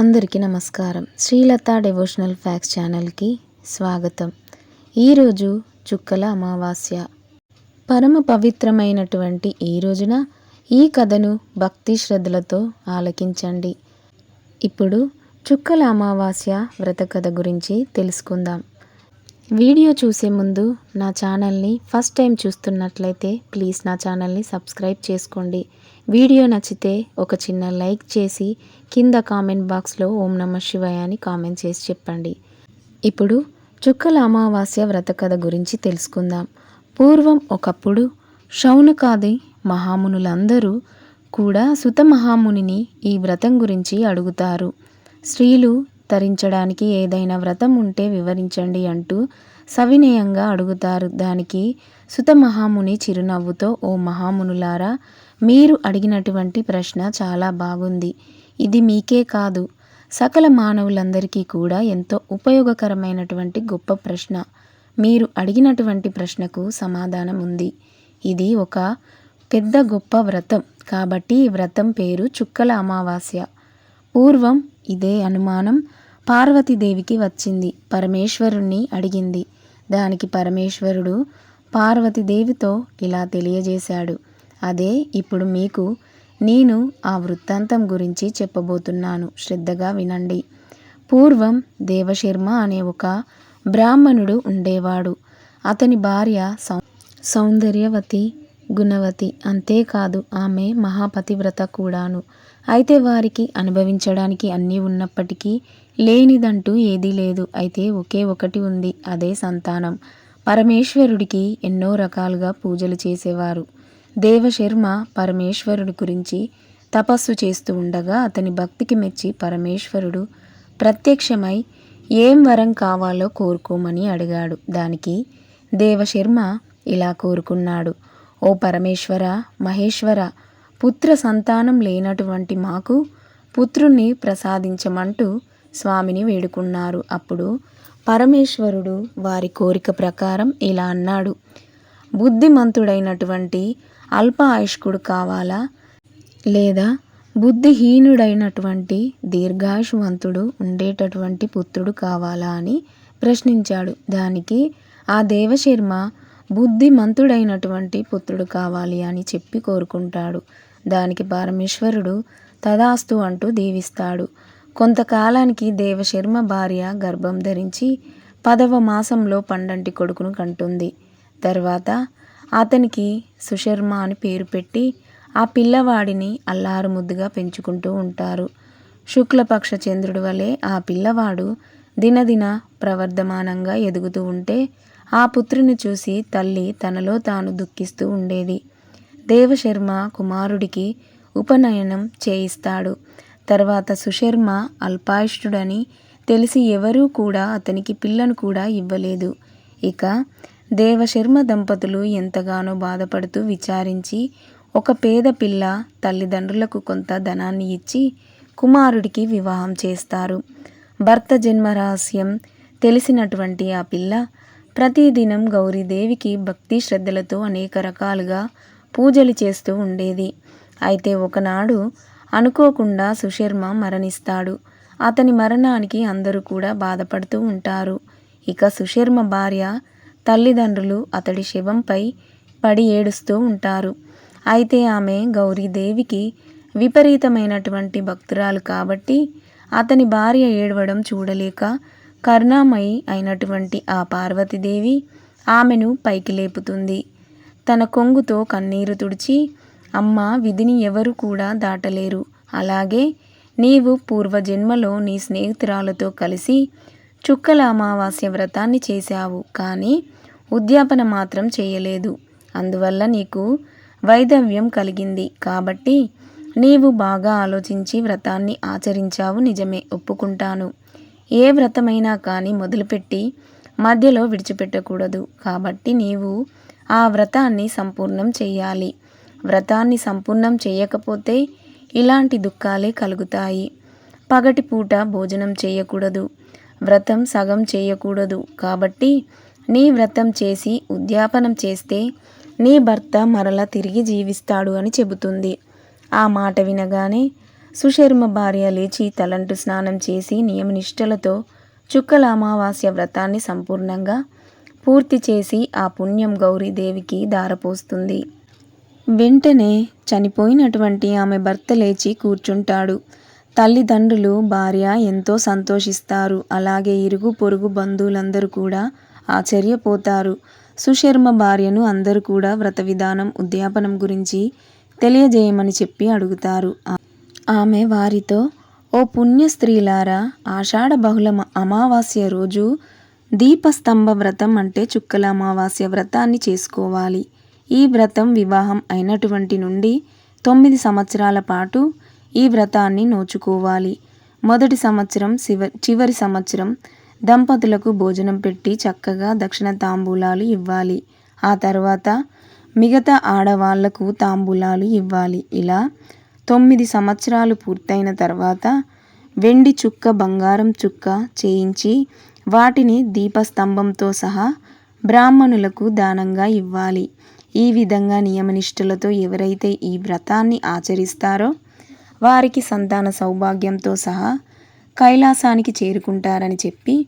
అందరికీ నమస్కారం. Srilatha devotional fax ఛానల్కి స్వాగతం. ఈరోజు చుక్కల అమావాస్య. పరమ పవిత్రమైనటువంటి ఈ రోజున ఈ కథను భక్తి శ్రద్ధలతో ఆలకించండి. ఇప్పుడు చుక్కల అమావాస్య వ్రత కథ గురించి తెలుసుకుందాం. వీడియో చూసే ముందు నా ఛానల్ని ఫస్ట్ టైం చూస్తున్నట్లయితే ప్లీజ్ నా ఛానల్ని సబ్స్క్రైబ్ చేసుకోండి. వీడియో నచ్చితే ఒక చిన్న లైక్ చేసి కింద కామెంట్ బాక్స్లో ఓం నమ శివాయ అని కామెంట్ చేసి చెప్పండి. ఇప్పుడు చుక్కల అమావాస్య వ్రత కథ గురించి తెలుసుకుందాం. పూర్వం ఒకప్పుడు శౌనకాది మహామునులందరూ కూడా సుత మహామునిని ఈ వ్రతం గురించి అడుగుతారు. స్త్రీలు తరించడానికి ఏదైనా వ్రతం ఉంటే వివరించండి అంటూ సవినయంగా అడుగుతారు. దానికి సుత మహాముని చిరునవ్వుతో ఓ మహామునులారా మీరు అడిగినటువంటి ప్రశ్న చాలా బాగుంది. ఇది మీకే కాదు. సకల మానవులందరికీ కూడా ఎంతో ఉపయోగకరమైనటువంటి గొప్ప ప్రశ్న. మీరు అడిగినటువంటి ప్రశ్నకు సమాధానం ఉంది. ఇది ఒక పెద్ద గొప్ప వ్రతం. కాబట్టి ఈ వ్రతం పేరు చుక్కల అమావాస్య. పూర్వం ఇదే అనుమానం. పార్వతీదేవికి వచ్చింది. పరమేశ్వరుణ్ణి అడిగింది. దానికి పరమేశ్వరుడు పార్వతీదేవితో ఇలా తెలియజేశాడు. అదే ఇప్పుడు మీకు నేను ఆ వృత్తాంతం గురించి చెప్పబోతున్నాను. శ్రద్ధగా వినండి. పూర్వం దేవశర్మ అనే ఒక బ్రాహ్మణుడు ఉండేవాడు. అతని భార్య సౌ సౌందర్యవతి గుణవతి అంతేకాదు ఆమె మహాపతివ్రత కూడాను. అయితే వారికి అనుభవించడానికి అన్నీ ఉన్నప్పటికీ లేనిదంటూ ఏదీ లేదు. అయితే ఒకే ఒకటి ఉంది. అదే సంతానం. పరమేశ్వరుడికి ఎన్నో రకాలుగా పూజలు చేసేవారు. దేవశర్మ పరమేశ్వరుడి గురించి తపస్సు చేస్తూ ఉండగా అతని భక్తికి మెచ్చి పరమేశ్వరుడు ప్రత్యక్షమై ఏం వరం కావాలో కోరుకోమని అడిగాడు. దానికి దేవశర్మ ఇలా కోరుకున్నాడు. ఓ పరమేశ్వర మహేశ్వర పుత్ర సంతానం లేనటువంటి మాకు పుత్రుణ్ణి ప్రసాదించమంటూ స్వామిని వేడుకున్నారు. అప్పుడు పరమేశ్వరుడు వారి కోరిక ప్రకారం ఇలా అన్నాడు. బుద్ధిమంతుడైనటువంటి అల్ప ఆయుష్కుడు కావాలా? లేదా బుద్ధిహీనుడైనటువంటి దీర్ఘాయుషవంతుడు ఉండేటటువంటి పుత్రుడు కావాలా అని ప్రశ్నించాడు. దానికి ఆ దేవశర్మ బుద్ధిమంతుడైనటువంటి పుత్రుడు కావాలి అని చెప్పి కోరుకుంటాడు. దానికి పరమేశ్వరుడు తదాస్తు అంటూ దీవిస్తాడు. కొంతకాలానికి దేవశర్మ భార్య గర్భం ధరించి పదవ మాసంలో పండంటి కొడుకును కంటుంది. తర్వాత అతనికి సుశర్మ అని పేరు పెట్టి ఆ పిల్లవాడిని అల్లారు ముద్దుగా పెంచుకుంటూ ఉంటారు. శుక్లపక్ష చంద్రుడి వలె ఆ పిల్లవాడు దినదిన ప్రవర్ధమానంగా ఎదుగుతూ ఉంటే ఆ పుత్రుని చూసి తల్లి తనలో తాను దుఃఖిస్తూ ఉండేది. దేవశర్మ కుమారుడికి ఉపనయనం చేయిస్తాడు. తర్వాత సుశర్మ అల్పాయుష్డని తెలిసి ఎవరూ కూడా అతనికి పిల్లను కూడా ఇవ్వలేదు. ఇక దేవశర్మ దంపతులు ఎంతగానో బాధపడుతూ విచారించి ఒక పేద పిల్ల తల్లిదండ్రులకు కొంత ధనాన్ని ఇచ్చి కుమారుడికి వివాహం చేస్తారు. భర్త జన్మ రహస్యం తెలిసినటువంటి ఆ పిల్ల ప్రతిదినం గౌరీదేవికి భక్తి శ్రద్ధలతో అనేక రకాలుగా పూజలు చేస్తూ ఉండేది. అయితే ఒకనాడు అనుకోకుండా సుశర్మ మరణిస్తాడు. అతని మరణానికి అందరూ కూడా బాధపడుతూ ఉంటారు. ఇక సుశర్మ భార్య తల్లిదండ్రులు అతడి శవంపై పడి ఏడుస్తూ ఉంటారు. అయితే ఆమె గౌరీదేవికి విపరీతమైనటువంటి భక్తురాలు కాబట్టి అతని భార్య ఏడవడం చూడలేక కరుణామయి అయినటువంటి ఆ పార్వతీదేవి ఆమెను పైకి లేపుతుంది. తన కొంగుతో కన్నీరు తుడిచి అమ్మ విధిని ఎవరు కూడా దాటలేరు. అలాగే నీవు పూర్వజన్మలో నీ స్నేహితురాలతో కలిసి చుక్కల అమావాస్య వ్రతాన్ని చేశావు కానీ ఉద్యాపన మాత్రం చేయలేదు. అందువల్ల నీకు వైధవ్యం కలిగింది. కాబట్టి నీవు బాగా ఆలోచించి వ్రతాన్ని ఆచరించావు నిజమే ఒప్పుకుంటాను. ఏ వ్రతమైనా కానీ మొదలుపెట్టి మధ్యలో విడిచిపెట్టకూడదు. కాబట్టి నీవు ఆ వ్రతాన్ని సంపూర్ణం చేయాలి. వ్రతాన్ని సంపూర్ణం చేయకపోతే ఇలాంటి దుఃఖాలే కలుగుతాయి. పగటి పూట భోజనం చేయకూడదు. వ్రతం సగం చేయకూడదు. కాబట్టి నీ వ్రతం చేసి ఉద్యాపనం చేస్తే నీ భర్త మరల తిరిగి జీవిస్తాడు అని చెబుతుంది. ఆ మాట వినగానే సుశర్మ భార్య లేచి తలంటు స్నానం చేసి నియమనిష్టలతో చుక్కల అమావాస్య వ్రతాన్ని సంపూర్ణంగా పూర్తి చేసి ఆ పుణ్యం గౌరీదేవికి దారపోస్తుంది వెంటనే చనిపోయినటువంటి ఆమె భర్త లేచి కూర్చుంటాడు. తల్లిదండ్రులు భార్య ఎంతో సంతోషిస్తారు. అలాగే ఇరుగు పొరుగు బంధువులందరూ కూడా ఆశ్చర్యపోతారు. సుశర్మ భార్యను అందరూ కూడా వ్రత విధానం ఉద్యాపనం గురించి తెలియజేయమని చెప్పి అడుగుతారు. ఆమె వారితో ఓ పుణ్య స్త్రీలారా ఆషాఢ బహుళ అమావాస్య రోజు దీపస్తంభ వ్రతం అంటే చుక్కల అమావాస్య వ్రతాన్ని చేసుకోవాలి. ఈ వ్రతం వివాహం అయినటువంటి నుండి తొమ్మిది సంవత్సరాల పాటు ఈ వ్రతాన్ని నోచుకోవాలి. మొదటి సంవత్సరం శివ చివరి సంవత్సరం దంపతులకు భోజనం పెట్టి చక్కగా దక్షిణ తాంబూలాలు ఇవ్వాలి. ఆ తర్వాత మిగతా ఆడవాళ్ళకు తాంబూలాలు ఇవ్వాలి. ఇలా తొమ్మిది సంవత్సరాలు పూర్తయిన తర్వాత వెండి చుక్క బంగారం చుక్క చేయించి వాటిని దీపస్తంభంతో సహా బ్రాహ్మణులకు దానంగా ఇవ్వాలి. ఈ విధంగా నియమనిష్టలతో ఎవరైతే ఈ వ్రతాన్ని ఆచరిస్తారో వారికి సంతాన సౌభాగ్యంతో సహా కైలాసానికి చేరుకుంటారని చెప్పి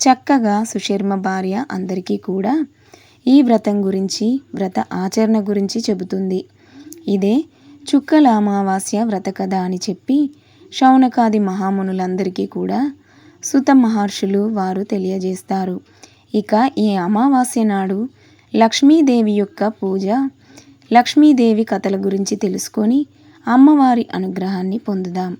చక్కగా సుశర్మ భార్య అందరికీ కూడా ఈ వ్రతం గురించి వ్రత ఆచరణ గురించి చెబుతుంది. ఇదే చుక్కల అమావాస్య వ్రత కథ అని చెప్పి శౌనకాది మహామునులందరికీ కూడా సుత మహర్షులు వారు తెలియజేస్తారు. ఇక ఈ అమావాస్య నాడు లక్ష్మీదేవి యొక్క పూజ లక్ష్మీదేవి కథల గురించి తెలుసుకొని అమ్మవారి అనుగ్రహాన్ని పొందుదాం.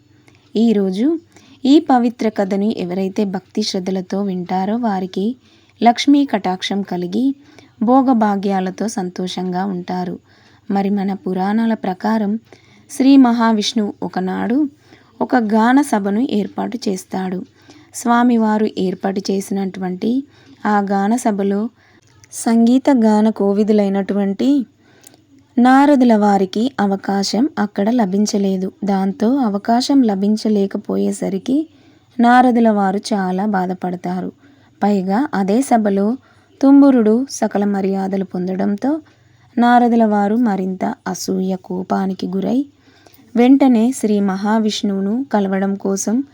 ఈరోజు ఈ పవిత్ర కథను ఎవరైతే భక్తి శ్రద్ధలతో వింటారో వారికి లక్ష్మీ కటాక్షం కలిగి భోగభాగ్యాలతో సంతోషంగా ఉంటారు. మరి మన పురాణాల ప్రకారం శ్రీ మహావిష్ణువు ఒకనాడు ఒక గాన సభను ఏర్పాటు చేస్తాడు. స్వామివారు ఏర్పాటు చేసినటువంటి ఆ గాన సభలో సంగీత గాన కోవిదులైనటువంటి నారదుల వారికి అవకాశం అక్కడ లభించలేదు. దాంతో అవకాశం లభించలేకపోయేసరికి నారదుల వారు చాలా బాధపడతారు. పైగా అదే సభలో తుంబురుడు సకల మర్యాదలు పొందడంతో నారదుల వారు మరింత అసూయ కోపానికి గురై వెంటనే శ్రీ మహావిష్ణువును కలవడం కోసం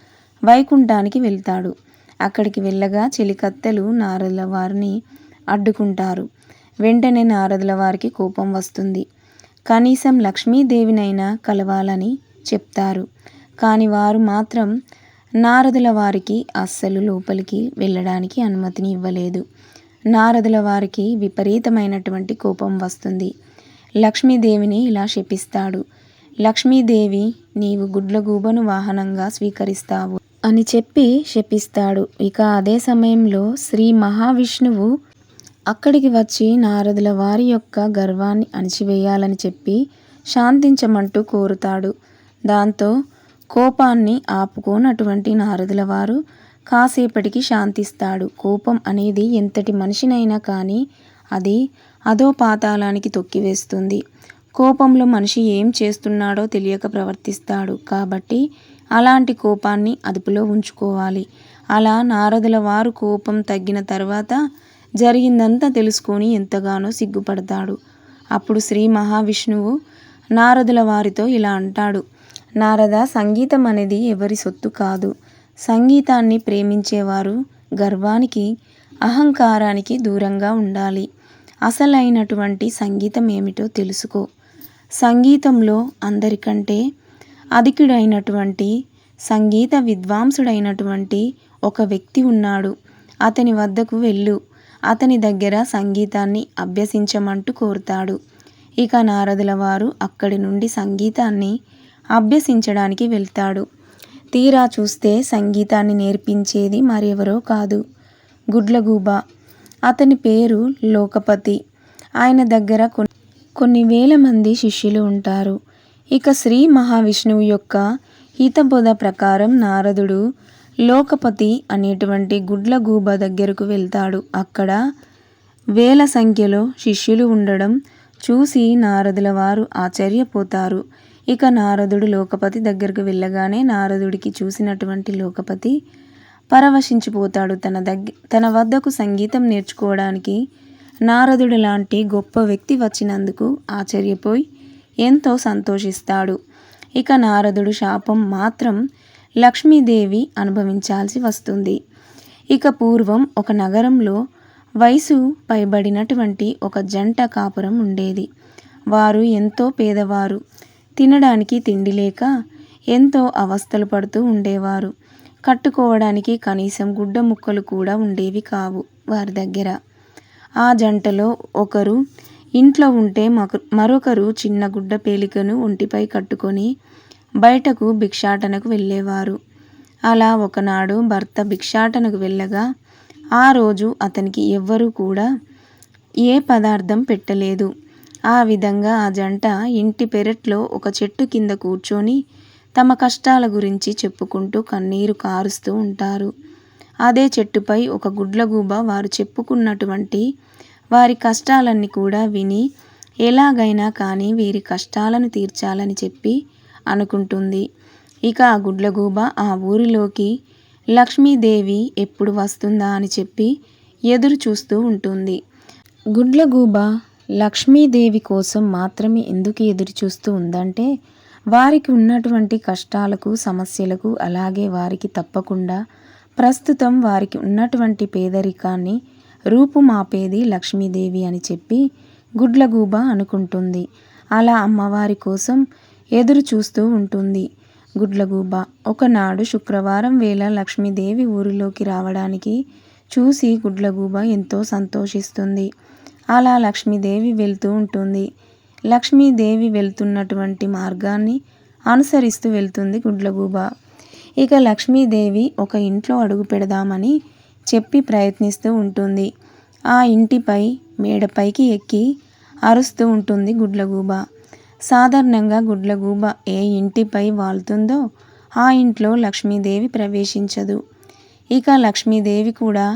వైకుంఠానికి వెళ్తాడు. అక్కడికి వెళ్ళగా చెలికత్తెలు నారదుల వారిని అడ్డుకుంటారు. వెంటనే నారదుల వారికి కోపం వస్తుంది. కనీసం లక్ష్మీదేవినైనా కలవాలని చెప్తారు. కానీ వారు మాత్రం నారదుల వారికి అస్సలు లోపలికి వెళ్ళడానికి అనుమతిని ఇవ్వలేదు. నారదుల వారికి విపరీతమైనటువంటి కోపం వస్తుంది. లక్ష్మీదేవిని ఇలా శపిస్తాడు. లక్ష్మీదేవి నీవు గుడ్లగూబను వాహనంగా స్వీకరిస్తావు అని చెప్పి శపిస్తాడు. ఇక అదే సమయంలో శ్రీ మహావిష్ణువు అక్కడికి వచ్చి నారదుల వారి యొక్క గర్వాన్ని అణిచివేయాలని చెప్పి శాంతించమంటూ కోరుతాడు. దాంతో కోపాన్ని ఆపుకోనటువంటి నారదుల వారు కాసేపటికి శాంతిస్తాడు. కోపం అనేది ఎంతటి మనిషినైనా కానీ అది అదో పాతాళానికి తొక్కివేస్తుంది. కోపంలో మనిషి ఏం చేస్తున్నాడో తెలియక ప్రవర్తిస్తాడు. కాబట్టి అలాంటి కోపాన్ని అదుపులో ఉంచుకోవాలి. అలా నారదుల వారు కోపం తగ్గిన తర్వాత జరిగిందంతా తెలుసుకొని ఎంతగానో సిగ్గుపడతాడు. అప్పుడు శ్రీ మహావిష్ణువు నారదుల వారితో ఇలా అంటాడు. నారద సంగీతం అనేది ఎవరి సొత్తు కాదు. సంగీతాన్ని ప్రేమించేవారు గర్వానికి అహంకారానికి దూరంగా ఉండాలి. అసలైనటువంటి సంగీతం ఏమిటో తెలుసుకో. సంగీతంలో అందరికంటే అధికుడైనటువంటి సంగీత విద్వాంసుడైనటువంటి ఒక వ్యక్తి ఉన్నాడు. అతని వద్దకు వెళ్ళు. అతని దగ్గర సంగీతాన్ని అభ్యసించమంటూ కోరుతాడు. ఇక నారదుల వారు అక్కడి నుండి సంగీతాన్ని అభ్యసించడానికి వెళ్తాడు. తీరా చూస్తే సంగీతాన్ని నేర్పించేది మరెవరో కాదు. గుడ్లగూబ. అతని పేరు లోకపతి. ఆయన దగ్గర కొన్ని కొన్ని వేల మంది శిష్యులు ఉంటారు. ఇక శ్రీ మహావిష్ణువు యొక్క హితబోధ ప్రకారం నారదుడు లోకపతి అనేటువంటి గుడ్లగూబ దగ్గరకు వెళ్తాడు. అక్కడ వేల సంఖ్యలో శిష్యులు ఉండడం చూసి నారదుల వారు ఆశ్చర్యపోతారు. ఇక నారదుడు లోకపతి దగ్గరకు వెళ్ళగానే నారదుడికి చూసినటువంటి లోకపతి పరవశించిపోతాడు. తన దగ్గ తన వద్దకు సంగీతం నేర్చుకోవడానికి నారదుడు లాంటి గొప్ప వ్యక్తి వచ్చినందుకు ఆశ్చర్యపోయి ఎంతో సంతోషిస్తాడు. ఇక నారదుడు శాపం మాత్రం లక్ష్మీదేవి అనుభవించాల్సి వస్తుంది. ఇక పూర్వం ఒక నగరంలో వయసు పైబడినటువంటి ఒక జంట కాపురం ఉండేది. వారు ఎంతో పేదవారు. తినడానికి తిండి లేక ఎంతో అవస్థలు పడుతూ ఉండేవారు. కట్టుకోవడానికి కనీసం గుడ్డ ముక్కలు కూడా ఉండేవి కావు వారి దగ్గర. ఆ జంటలో ఒకరు ఇంట్లో ఉంటే మరొకరు చిన్న గుడ్డ పేలికను ఒంటిపై కట్టుకొని బయటకు భిక్షాటనకు వెళ్ళేవారు. అలా ఒకనాడు భర్త భిక్షాటనకు వెళ్ళగా ఆ రోజు అతనికి ఎవ్వరూ కూడా ఏ పదార్థం పెట్టలేదు. ఆ విధంగా ఆ జంట ఇంటి పెరట్లో ఒక చెట్టు కింద కూర్చొని తమ కష్టాల గురించి చెప్పుకుంటూ కన్నీరు కారుస్తూ ఉంటారు. అదే చెట్టుపై ఒక గుడ్లగూబ వారు చెప్పుకున్నటువంటి వారి కష్టాలన్నీ కూడా విని ఎలాగైనా కానీ వీరి కష్టాలను తీర్చాలని చెప్పి అనుకుంటుంది. ఇక ఆ గుడ్లగూబ ఆ ఊరిలోకి లక్ష్మీదేవి ఎప్పుడు వస్తుందా అని చెప్పి ఎదురు చూస్తూ ఉంటుంది. గుడ్లగూబ లక్ష్మీదేవి కోసం మాత్రమే ఎందుకు ఎదురు చూస్తూ ఉందంటే వారికి ఉన్నటువంటి కష్టాలకు సమస్యలకు అలాగే వారికి తప్పకుండా ప్రస్తుతం వారికి ఉన్నటువంటి పేదరికాన్ని రూపుమాపేది లక్ష్మీదేవి అని చెప్పి గుడ్లగూబ అనుకుంటుంది. అలా అమ్మవారి కోసం ఎదురు చూస్తూ ఉంటుంది. గుడ్లగూబ ఒకనాడు శుక్రవారం వేళ లక్ష్మీదేవి ఊరిలోకి రావడానికి చూసి గుడ్లగూబ ఎంతో సంతోషిస్తుంది. అలా లక్ష్మీదేవి వెళ్తూ ఉంటుంది. లక్ష్మీదేవి వెళ్తున్నటువంటి మార్గాన్ని అనుసరిస్తూ వెళ్తుంది గుడ్లగూబ. ఇక లక్ష్మీదేవి ఒక ఇంట్లో అడుగు పెడదామని చెప్పి ప్రయత్నిస్తూ ఉంటుంది. ఆ ఇంటిపై మేడపైకి ఎక్కి అరుస్తూ ఉంటుంది గుడ్లగూబ. సాధారణంగా గుడ్లగూబ ఏ ఇంటిపై వాళ్తుందో ఆ ఇంట్లో లక్ష్మీదేవి ప్రవేశించదు. ఇక లక్ష్మీదేవి కూడా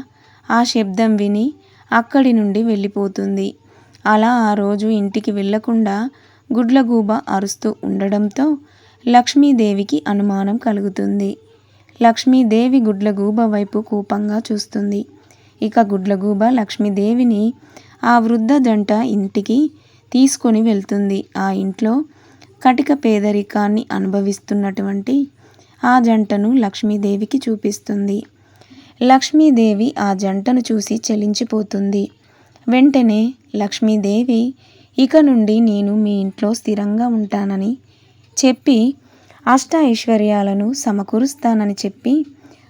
ఆ శబ్దం విని అక్కడి నుండి వెళ్ళిపోతుంది. అలా ఆ రోజు ఇంటికి వెళ్ళకుండా గుడ్లగూబ అరుస్తూ ఉండడంతో లక్ష్మీదేవికి అనుమానం కలుగుతుంది. లక్ష్మీదేవి గుడ్లగూబ వైపు కోపంగా చూస్తుంది. ఇక గుడ్లగూబ లక్ష్మీదేవిని ఆ వృద్ధ జంట ఇంటికి తీసుకొని వెళ్తుంది. ఆ ఇంట్లో కటిక పేదరికాన్ని అనుభవిస్తున్నటువంటి ఆ జంటను లక్ష్మీదేవికి చూపిస్తుంది. లక్ష్మీదేవి ఆ జంటను చూసి చలించిపోతుంది. వెంటనే లక్ష్మీదేవి ఇక నుండి నేను మీ ఇంట్లో స్థిరంగా ఉంటానని చెప్పి అష్ట ఐశ్వర్యాలను సమకూరుస్తానని చెప్పి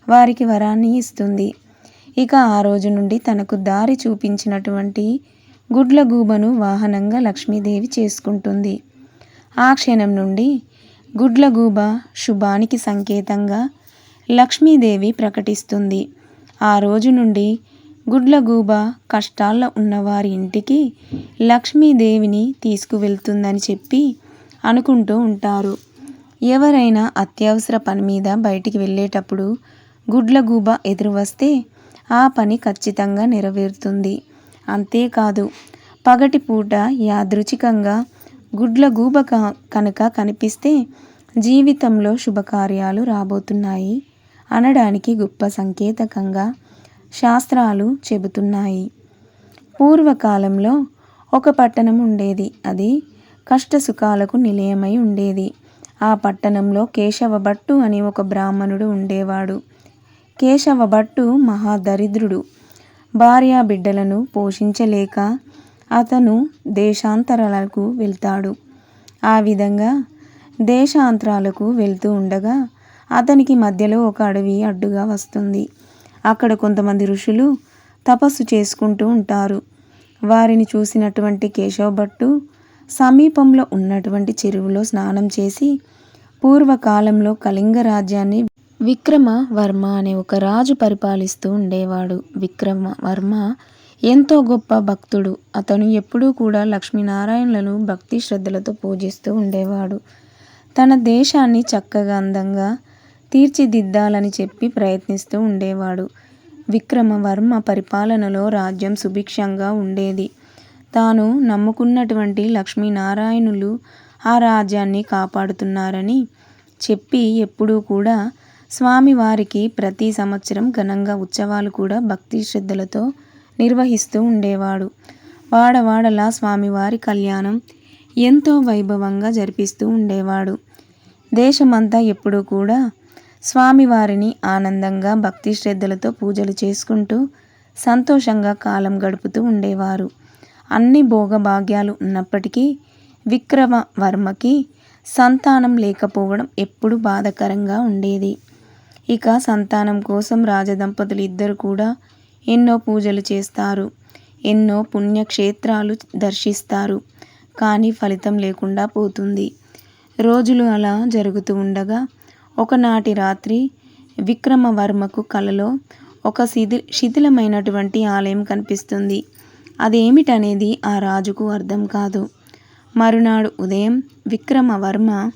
వారికి వరాన్ని ఇస్తుంది. ఇక ఆ రోజు నుండి తనకు దారి చూపించినటువంటి గుడ్లగూబను వాహనంగా లక్ష్మీదేవి చేసుకుంటుంది. ఆ క్షణం నుండి గుడ్లగూబ శుభానికి సంకేతంగా లక్ష్మీదేవి ప్రకటిస్తుంది. ఆ రోజు నుండి గుడ్లగూబ కష్టాల్లో ఉన్నవారి ఇంటికి లక్ష్మీదేవిని తీసుకువెళ్తుందని చెప్పి అనుకుంటూ ఉంటారు. ఎవరైనా అత్యవసర పని మీద బయటికి వెళ్ళేటప్పుడు గుడ్లగూబ ఎదురు వస్తే ఆ పని ఖచ్చితంగా నెరవేరుతుంది. అంతేకాదు. పగటిపూట యాదృచికంగా గుడ్లగూబ కనుక కనిపిస్తే జీవితంలో శుభకార్యాలు రాబోతున్నాయి అనడానికి గొప్ప సంకేతకంగా శాస్త్రాలు చెబుతున్నాయి. పూర్వకాలంలో ఒక పట్టణం ఉండేది. అది కష్టసుఖాలకు నిలయమై ఉండేది. ఆ పట్టణంలో కేశవ భట్టు అని ఒక బ్రాహ్మణుడు ఉండేవాడు. కేశవ భట్టు మహాదరిద్రుడు. భార్యా బిడ్డలను పోషించలేక అతను దేశాంతరాలకు వెళ్తాడు. ఆ విధంగా దేశాంతరాలకు వెళ్తూ ఉండగా అతనికి మధ్యలో ఒక అడవి అడ్డుగా వస్తుంది. అక్కడ కొంతమంది ఋషులు తపస్సు చేసుకుంటూ ఉంటారు. వారిని చూసినటువంటి కేశవ భట్టు సమీపంలో ఉన్నటువంటి చెరువులో స్నానం చేసి పూర్వకాలంలో కళింగ రాజ్యాన్ని విక్రమ వర్మ అనే ఒక రాజు పరిపాలిస్తూ ఉండేవాడు. విక్రమ వర్మ ఎంతో గొప్ప భక్తుడు. అతను ఎప్పుడూ కూడా లక్ష్మీనారాయణలను భక్తి శ్రద్ధలతో పూజిస్తూ ఉండేవాడు. తన దేశాన్ని చక్కగా అందంగా తీర్చిదిద్దాలని చెప్పి ప్రయత్నిస్తూ ఉండేవాడు. విక్రమవర్మ పరిపాలనలో రాజ్యం సుభిక్షంగా ఉండేది. తాను నమ్ముకున్నటువంటి లక్ష్మీనారాయణులు ఆ రాజ్యాన్ని కాపాడుతున్నారని చెప్పి ఎప్పుడూ కూడా స్వామివారికి ప్రతి సంవత్సరం ఘనంగా ఉత్సవాలు కూడా భక్తి శ్రద్ధలతో నిర్వహిస్తూ ఉండేవాడు. వాడవాడలా స్వామివారి కళ్యాణం ఎంతో వైభవంగా జరిపిస్తూ ఉండేవాడు. దేశమంతా ఎప్పుడూ కూడా స్వామివారిని ఆనందంగా భక్తి శ్రద్ధలతో పూజలు చేసుకుంటూ సంతోషంగా కాలం గడుపుతూ ఉండేవారు. అన్ని భోగభాగ్యాలు ఉన్నప్పటికీ విక్రమవర్మకి సంతానం లేకపోవడం ఎప్పుడు బాధకరంగా ఉండేది. ఇక సంతానం కోసం రాజదంపతులు ఇద్దరు కూడా ఎన్నో పూజలు చేస్తారు. ఎన్నో పుణ్యక్షేత్రాలు దర్శిస్తారు. కానీ ఫలితం లేకుండా పోతుంది. రోజులు అలా జరుగుతూ ఉండగా ఒకనాటి రాత్రి విక్రమవర్మకు కలలో ఒక శిథి శిథిలమైనటువంటి ఆలయం కనిపిస్తుంది. అదేమిటనేది ఆ రాజుకు అర్థం కాదు. మరునాడు ఉదయం విక్రమవర్మ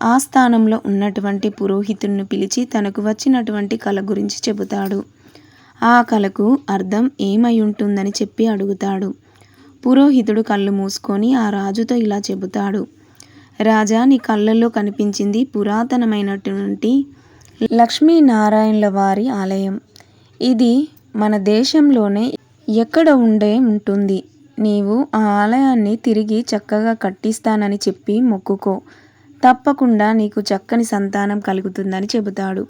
ఆ స్థానంలో ఉన్నటువంటి పురోహితుడిని పిలిచి తనకు వచ్చినటువంటి కళ గురించి చెబుతాడు. ఆ కళకు అర్థం ఏమై ఉంటుందని చెప్పి అడుగుతాడు. పురోహితుడు కళ్ళు మూసుకొని ఆ రాజుతో ఇలా చెబుతాడు. రాజా నీ కళ్ళల్లో కనిపించింది పురాతనమైనటువంటి లక్ష్మీనారాయణుల వారి ఆలయం. ఇది మన దేశంలోనే ఎక్కడ ఉండే ఉంటుంది. నీవు ఆ ఆలయాన్ని తిరిగి చక్కగా కట్టిస్తానని చెప్పి మొక్కుకో. తప్పకుండా నీకు చక్కని సంతానం కలుగుతుందని చెబుతాడు.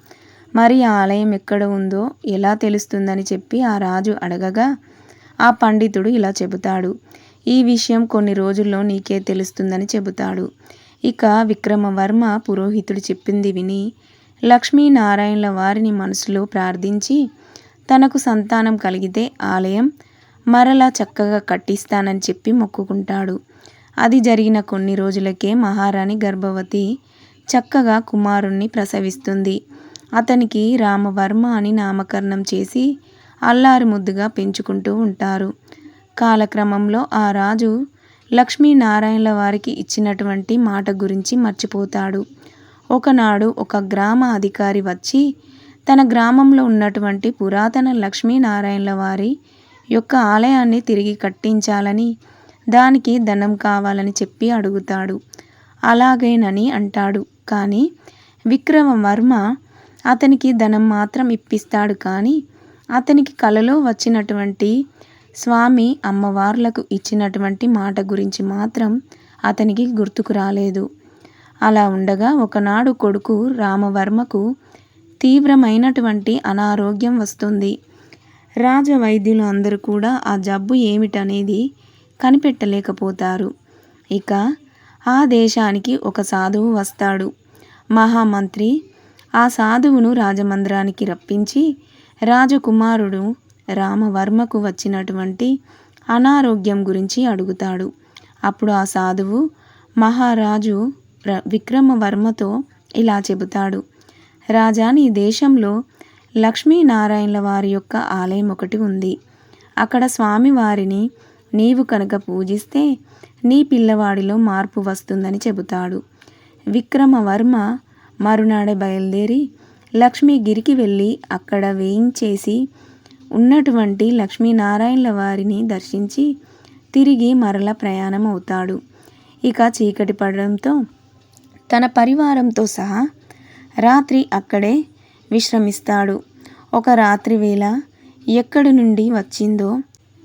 మరి ఆ ఆలయం ఎక్కడ ఉందో ఎలా తెలుస్తుందని చెప్పి ఆ రాజు అడగగా ఆ పండితుడు ఇలా చెబుతాడు. ఈ విషయం కొన్ని రోజుల్లో నీకే తెలుస్తుందని చెబుతాడు. ఇక విక్రమవర్మ పురోహితుడు చెప్పింది విని లక్ష్మీనారాయణల వారిని మనసులో ప్రార్థించి తనకు సంతానం కలిగితే ఆలయం మరలా చక్కగా కట్టిస్తానని చెప్పి మొక్కుకుంటాడు. అది జరిగిన కొన్ని రోజులకే మహారాణి గర్భవతి చక్కగా కుమారుణ్ణి ప్రసవిస్తుంది. అతనికి రామవర్మ అని నామకరణం చేసి అల్లారు ముద్దుగా పెంచుకుంటూ ఉంటారు. కాలక్రమంలో ఆ రాజు లక్ష్మీనారాయణల వారికి ఇచ్చినటువంటి మాట గురించి మర్చిపోతాడు. ఒకనాడు ఒక గ్రామ అధికారి వచ్చి తన గ్రామంలో ఉన్నటువంటి పురాతన లక్ష్మీనారాయణల వారి యొక్క ఆలయాన్ని తిరిగి కట్టించాలని దానికి ధనం కావాలని చెప్పి అడుగుతాడు. అలాగేనని అంటాడు. కానీ విక్రమవర్మ అతనికి ధనం మాత్రం ఇప్పిస్తాడు కానీ అతనికి కలలో వచ్చినటువంటి స్వామి అమ్మవార్లకు ఇచ్చినటువంటి మాట గురించి మాత్రం అతనికి గుర్తుకు రాలేదు. అలా ఉండగా ఒకనాడు కొడుకు రామవర్మకు తీవ్రమైనటువంటి అనారోగ్యం వస్తుంది. రాజ వైద్యులు అందరూ కూడా ఆ జబ్బు ఏమిటనేది కనిపెట్టలేకపోతారు. ఇక ఆ దేశానికి ఒక సాధువు వస్తాడు. మహామంత్రి ఆ సాధువును రాజమందిరానికి రప్పించి రాజకుమారుడు రామవర్మకు వచ్చినటువంటి అనారోగ్యం గురించి అడుగుతాడు. అప్పుడు ఆ సాధువు మహారాజు విక్రమవర్మతో ఇలా చెబుతాడు. రాజా నీ దేశంలో లక్ష్మీనారాయణల వారి యొక్క ఆలయం ఒకటి ఉంది. అక్కడ స్వామివారిని నీవు కనుక పూజిస్తే నీ పిల్లవాడిలో మార్పు వస్తుందని చెబుతాడు. విక్రమవర్మ మరునాడే బయలుదేరి లక్ష్మీగిరికి వెళ్ళి అక్కడ వేయించేసి ఉన్నటువంటి లక్ష్మీనారాయణల వారిని దర్శించి తిరిగి మరల ప్రయాణం అవుతాడు ఇక చీకటి పడడంతో తన పరివారంతో సహా రాత్రి అక్కడే విశ్రమిస్తాడు. ఒక రాత్రి వేళ ఎక్కడి నుండి వచ్చిందో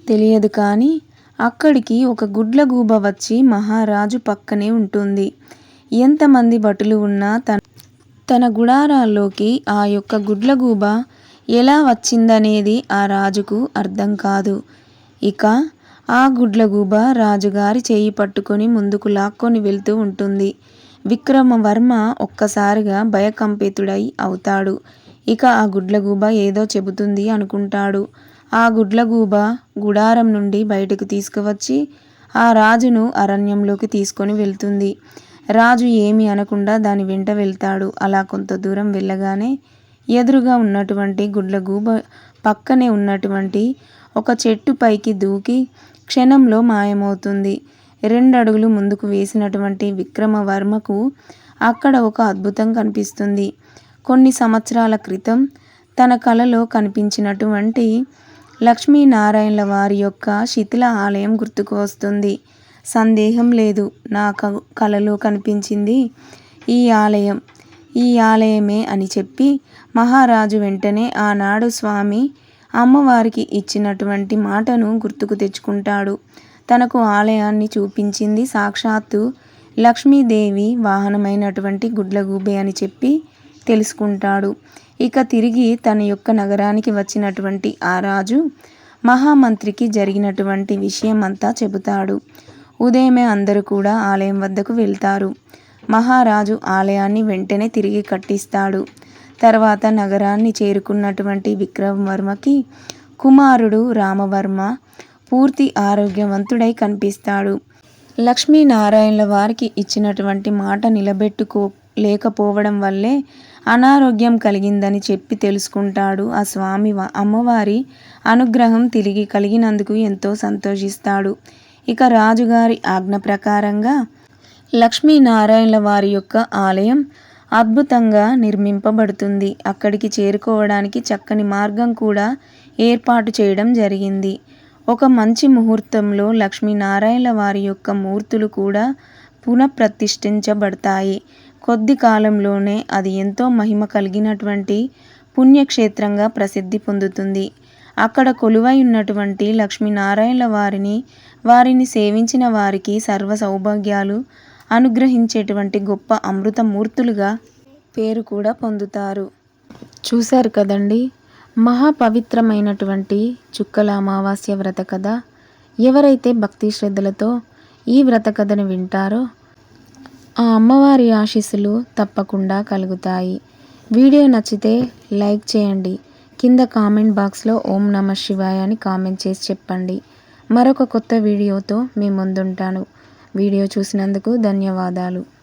తెలియదు కానీ అక్కడికి ఒక గుడ్లగూబ వచ్చి మహారాజు పక్కనే ఉంటుంది. ఎంతమంది భటులు ఉన్నా తన తన గుడారాల్లోకి ఆ యొక్క గుడ్లగూబ ఎలా వచ్చిందనేది ఆ రాజుకు అర్థం కాదు. ఇక ఆ గుడ్లగూబ రాజుగారి చేయి పట్టుకొని ముందుకు లాక్కొని వెళ్తూ ఉంటుంది. విక్రమవర్మ ఒక్కసారిగా భయకంపితుడై అవుతాడు. ఇక ఆ గుడ్లగూబ ఏదో చెబుతుంది అనుకుంటాడు. ఆ గుడ్లగూబ గుడారం నుండి బయటకు తీసుకువచ్చి ఆ రాజును అరణ్యంలోకి తీసుకొని వెళ్తుంది. రాజు ఏమి అనకుండా దాని వెంట వెళ్తాడు. అలా కొంత దూరం వెళ్ళగానే ఎదురుగా ఉన్నటువంటి గుడ్లగూబ పక్కనే ఉన్నటువంటి ఒక చెట్టు పైకి దూకి క్షణంలో మాయమవుతుంది. రెండు అడుగులు ముందుకు వేసినటువంటి విక్రమవర్మకు అక్కడ ఒక అద్భుతం కనిపిస్తుంది. కొన్ని సంవత్సరాల క్రితం తన కలలో కనిపించినటువంటి లక్ష్మీనారాయణల వారి యొక్క శిథిల ఆలయం గుర్తుకు వస్తుంది. సందేహం లేదు. నా కలలో కనిపించింది ఈ ఆలయం. ఈ ఆలయమే అని చెప్పి మహారాజు వెంటనే ఆనాడు స్వామి అమ్మవారికి ఇచ్చినటువంటి మాటను గుర్తుకు తెచ్చుకుంటాడు. తనకు ఆలయాన్ని చూపించింది సాక్షాత్తు లక్ష్మీదేవి వాహనమైనటువంటి గుడ్లగూబే అని చెప్పి తెలుసుకుంటాడు. ఇక తిరిగి తన యొక్క నగరానికి వచ్చినటువంటి ఆ రాజు మహామంత్రికి జరిగినటువంటి విషయం అంతా చెబుతాడు. ఉదయమే అందరూ కూడా ఆలయం వద్దకు వెళ్తారు. మహారాజు ఆలయాన్ని వెంటనే తిరిగి కట్టిస్తాడు. తర్వాత నగరాన్ని చేరుకున్నటువంటి విక్రమవర్మకి కుమారుడు రామవర్మ పూర్తి ఆరోగ్యవంతుడై కనిపిస్తాడు. లక్ష్మీనారాయణల వారికి ఇచ్చినటువంటి మాట నిలబెట్టుకో లేకపోవడం వల్లే అనారోగ్యం కలిగిందని చెప్పి తెలుసుకుంటాడు ఆ స్వామి అమ్మవారి అనుగ్రహం తిరిగి కలిగినందుకు ఎంతో సంతోషిస్తాడు. ఇక రాజుగారి ఆజ్ఞ ప్రకారంగా లక్ష్మీనారాయణల వారి యొక్క ఆలయం అద్భుతంగా నిర్మింపబడుతుంది. అక్కడికి చేరుకోవడానికి చక్కని మార్గం కూడా ఏర్పాటు చేయడం జరిగింది. ఒక మంచి ముహూర్తంలో లక్ష్మీనారాయణల వారి యొక్క మూర్తులు కూడా పునఃప్రతిష్ఠించబడతాయి. కొద్ది కాలంలోనే అది ఎంతో మహిమ కలిగినటువంటి పుణ్యక్షేత్రంగా ప్రసిద్ధి పొందుతుంది. అక్కడ కొలువై ఉన్నటువంటి లక్ష్మీనారాయణ వారిని వారిని సేవించిన వారికి సర్వ సౌభాగ్యాలు అనుగ్రహించేటువంటి గొప్ప అమృతమూర్తులుగా పేరు కూడా పొందుతారు. చూశారు కదండి? మహాపవిత్రమైనటువంటి చుక్కల అమావాస్య వ్రత కథ. ఎవరైతే భక్తి శ్రద్ధలతో ఈ వ్రత కథను వింటారో ఆ అమ్మవారి ఆశీస్సులు తప్పకుండా కలుగుతాయి. వీడియో నచ్చితే లైక్ చేయండి. కింద కామెంట్ బాక్స్లో ఓం నమ శివాయ అని కామెంట్ చేసి చెప్పండి. మరొక కొత్త వీడియోతో మీ ముందుంటాను. వీడియో చూసినందుకు ధన్యవాదాలు.